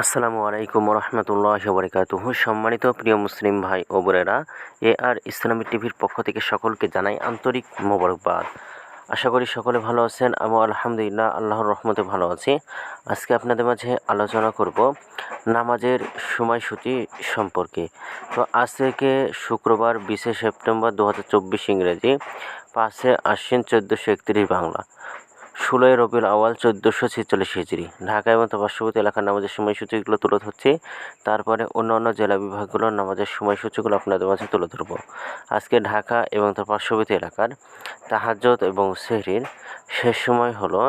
আসসালামু আলাইকুম রহমতুল্লাহ বরকাতুহ সম্মানিত প্রিয় মুসলিম ভাই ও বোনেরা এ আর ইসলামী টিভির পক্ষ থেকে সকলকে জানাই আন্তরিক মোবারকবাদ। আশা করি সকলে ভালো আছেন আমি আলহামদুলিল্লাহ আল্লাহর রহমতে ভালো আছি। আজকে আপনাদের মাঝে আলোচনা করব নামাজের সময়সূচি সম্পর্কে। তো আজ থেকে শুক্রবার বিশে সেপ্টেম্বর দু হাজার চব্বিশ ইংরেজি, পাঁচে আশ্বিন চোদ্দোশো একত্রিশ বাংলা। ষোলোই রবিউল আওয়াল চোদ্দোশো ছেচল্লিশ হিজড়ি ঢাকা এবং তার পার্শ্ববর্তী এলাকার নামাজের সময়সূচিগুলো তুলে ধরছি। তারপরে অন্য অন্য জেলা বিভাগগুলোর নামাজের সময়সূচিগুলো আপনাদের মাঝে তুলে ধরব। আজকে ঢাকা এবং তার পার্শ্ববর্তী এলাকার তাহাজ্জত এবং সেহরির শেষ সময় হলো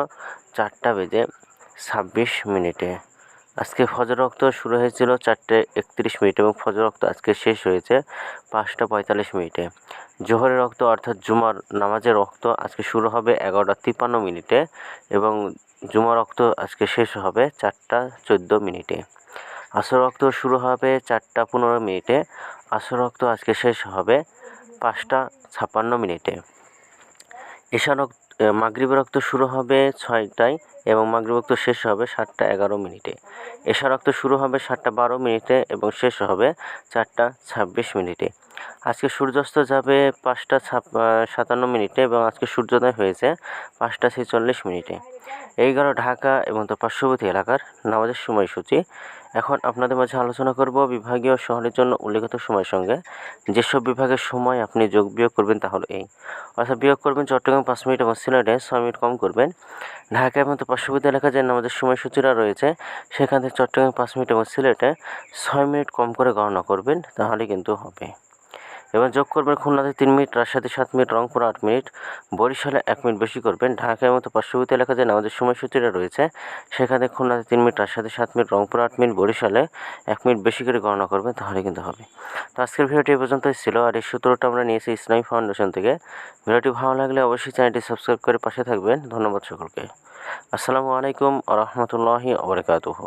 চারটা বেজে ছাব্বিশ মিনিটে। আজকে ফজর রক্ত শুরু হয়েছিল চারটে একত্রিশ মিনিট এবং ফজর রক্ত আজকে শেষ হয়েছে পাঁচটা পঁয়তাল্লিশ মিনিটে। জোহরের রক্ত অর্থাৎ জুমার নামাজের রক্ত আজকে শুরু হবে এগারোটা তিপ্পান্ন মিনিটে এবং জুমা রক্ত আজকে শেষ হবে চারটা চোদ্দ মিনিটে। আসর রক্ত শুরু হবে চারটা পনেরো মিনিটে। আসর রক্ত আজকে শেষ হবে পাঁচটা ছাপ্পান্ন মিনিটে। এশা রক্ত মাগরিব রক্ত শুরু হবে ছয়টায় এবং মাগরিব রক্ত শেষ হবে সাতটা এগারো মিনিটে। এশা রক্ত শুরু হবে সাতটা বারো মিনিটে এবং শেষ হবে চারটা ছাব্বিশ মিনিটে। আজকে সূর্যাস্ত যাবে পাঁচটা ছাপ সাতান্ন মিনিটে এবং আজকে সূর্যোদয় হয়েছে পাঁচটা ছেচল্লিশ মিনিটে। এই গেল ঢাকা এবং তার পার্শ্ববর্তী এলাকার নামাজের সময়সূচি এখন আপনাদের মাঝে আলোচনা করব বিভাগীয় শহরের জন্য উল্লেখিত সময়ের সঙ্গে। যেসব বিভাগের সময় আপনি যোগ বিয়োগ করবেন তাহলে এই অর্থাৎ বিয়োগ করবেন চট্টগ্রাম পাঁচ মিনিট এবং সিলেটে ছয় মিনিট কম করবেন। ঢাকা এবং পার্শ্ববর্তী এলাকায় যে আমাদের সময়সূচিরা রয়েছে, সেখান থেকে চট্টগ্রাম পাঁচ মিনিট এবং সিলেটে ছয় মিনিট কম করে গণনা করবেন, তাহলে কিন্তু হবে। এবার যোগ করবেন খুলনাতে তিন মিনিট, রাজশাহীতে সাত মিনিট, রংপুর আট মিনিট, বরিশালে এক মিনিট বেশি করবেন। ঢাকার মতো পার্শ্ববর্তী এলাকা যে আমাদের সময়সূচিটা রয়েছে। সেখানে খুলনাতে তিন মিনিট, রাজশাহীতে সাত মিনিট, রংপুর আট মিনিট, বরিশালে এক মিনিট বেশি করে গণনা করবেন, তাহলে কিন্তু হবে। তো আজকের ভিডিওটি এই পর্যন্তই ছিল, আর এই সূত্রটা আমরা নিয়েছি ইসলামী ফাউন্ডেশন থেকে। ভিডিওটি ভালো লাগলে অবশ্যই চ্যানেলটি সাবস্ক্রাইব করে পাশে থাকবেন। ধন্যবাদ সকলকে। আসসালামু আলাইকুম আ রহমতুল্লাহি আবরকাতুহ